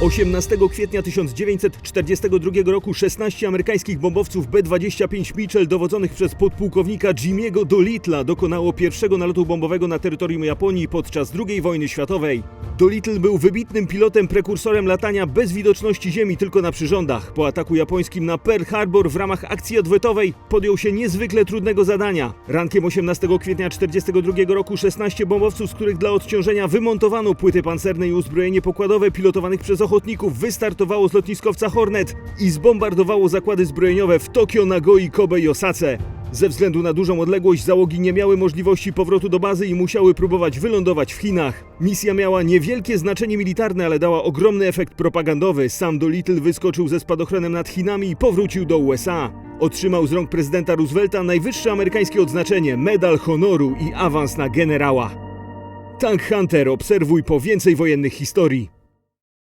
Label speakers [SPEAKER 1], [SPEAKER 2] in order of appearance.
[SPEAKER 1] 18 kwietnia 1942 roku 16 amerykańskich bombowców B-25 Mitchell dowodzonych przez podpułkownika Jimmy'ego Dolitla dokonało pierwszego nalotu bombowego na terytorium Japonii podczas II wojny światowej. Dolittle był wybitnym pilotem, prekursorem latania bez widoczności ziemi tylko na przyrządach. Po ataku japońskim na Pearl Harbor w ramach akcji odwetowej podjął się niezwykle trudnego zadania. Rankiem 18 kwietnia 1942 roku 16 bombowców, z których dla odciążenia wymontowano płyty pancerne i uzbrojenie pokładowe pilotowanych przez ochotników, wystartowało z lotniskowca Hornet i zbombardowało zakłady zbrojeniowe w Tokio, Nagoi, Kobe i Osace. Ze względu na dużą odległość załogi nie miały możliwości powrotu do bazy i musiały próbować wylądować w Chinach. Misja miała niewielkie znaczenie militarne, ale dała ogromny efekt propagandowy. Sam Dolittle wyskoczył ze spadochronem nad Chinami i powrócił do USA. Otrzymał z rąk prezydenta Roosevelta najwyższe amerykańskie odznaczenie Medal Honoru i awans na generała. Tank Hunter, obserwuj po więcej wojennych historii.